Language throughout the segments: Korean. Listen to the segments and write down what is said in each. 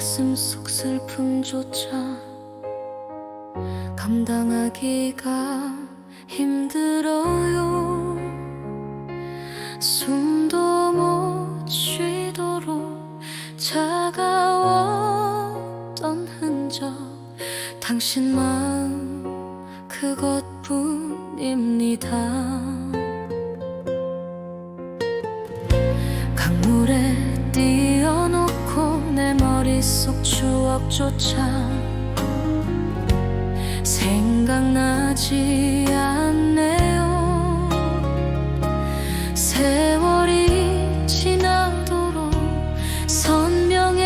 가슴 속 슬픔조차 감당하기가 힘들어요. 숨도 못 쉬도록 차가웠던 흔적 당신 마음 그것뿐입니다. 추억조차 생각나지 않네요. 세월이 지나도록 선명해지는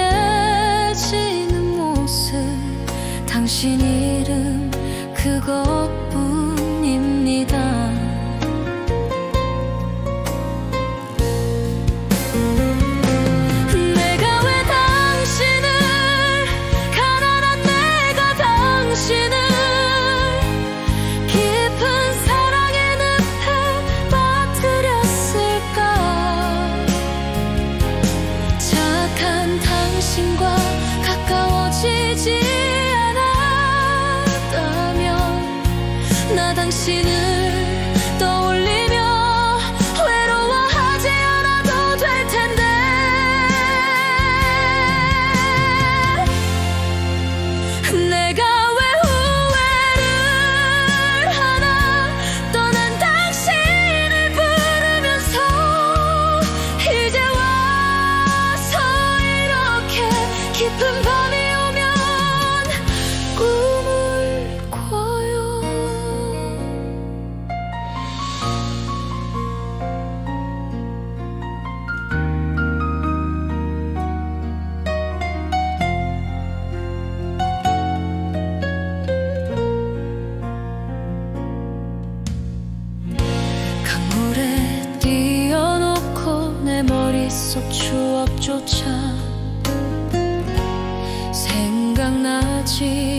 모습 당신 이름 그것 she 생각나지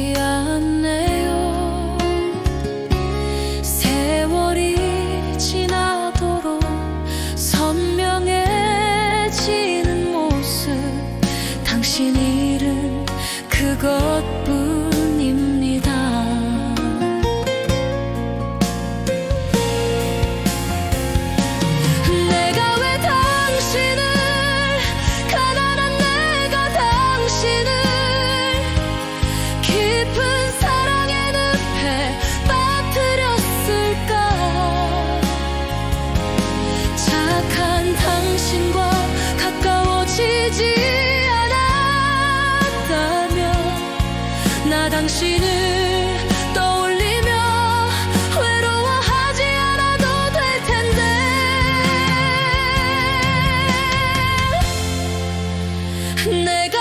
당신을 떠올리며 외로워하지 않아도 될 텐데. 내가